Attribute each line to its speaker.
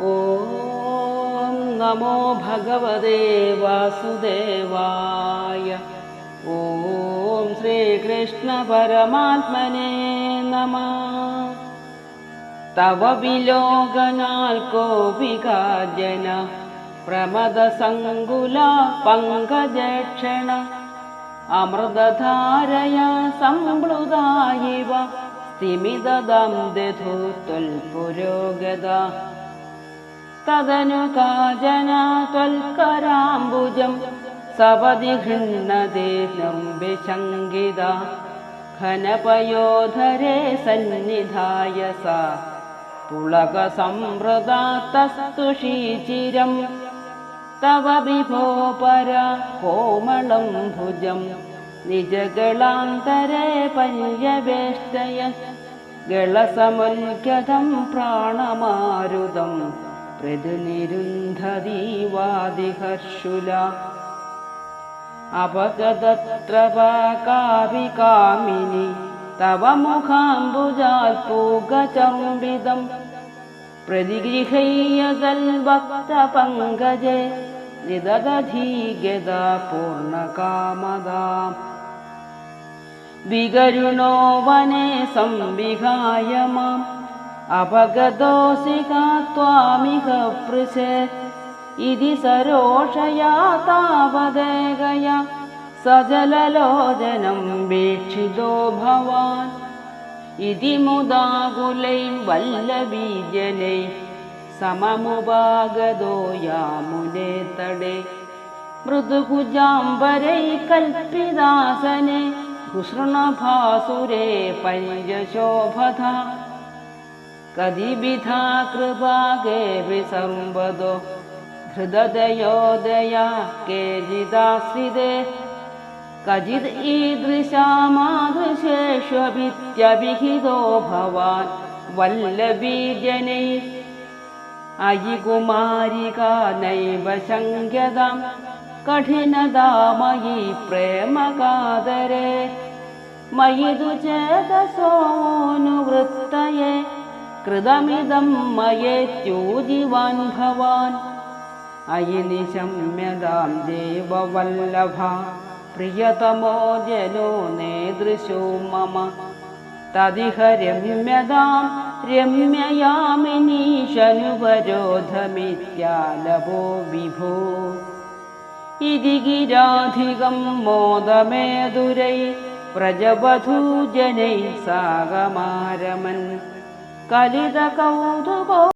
Speaker 1: ॐ नमो भगवते वासुदेवाय। ॐ श्रीकृष्णपरमात्मने नमः। तव विलोकनाल् कोऽपि काजन प्रमदसङ्कुला पङ्कजक्षण अमृतधारया सम्प्लुता इव स्तिमिददं दधु त्वल्पुरोगदा तदनु काजना त्वल्कराम्बुजं सपदि गृह्णते नम्बिशङ्गिदा घनपयोधरे सन्निधाय सा पुलकसम्प्रदातस्तुषीचिरम् तव विभो परा कोमलं भुजं निजगलान्तरे पर्यवेष्टय। गलसमुल्क्यतं प्राणमारुदं पृथुनिरुन्धदीवादिहर्षुला अपगदत्र कामिनि तव मुखाम्बुजात् पूगचम्बिदम् प्रतिगृह्यगल्भक्तपङ्कजे निदधि गदा पूर्णकामदा विगरुणो वने संविहाय माम् अपगतोऽसि का त्वामिह पृशेत् इति सरोषया तावदेगया। सजललोचनं वीक्षितो भवान्। इति मुदाकुलैर्वल्लवीजनै सममुपागतो यामुने तडे। मृदुकुजाम्बरै कल्पिदासने। घुसृणभासुरे पञ्चशोभधा कदिविधा कृपा केऽपि संवदो हृददयोदया केचिदाश्रिते कचिद् ईदृशामादृशेष्वभित्यभिहितो भवान् वल्लवीजनै अयि कुमारिका नैव शङ्क्यतां कठिनदा मयि प्रेमकादरे। मयि तु चेतसोऽनुवृत्तये कृतमिदं मयेत्यूजिवान् भवान्। अयि निशम्यतां देववल्लभा प्रियतमो जनो नेदृशो मम। तदिह रम्यतां रम्ययामिनीशनुवरोधमित्यालभो विभो। इति गिराधिकं मोदमेदुरै व्रजवधूजनैः सागमारमन् 嘎地扎嘎乌托。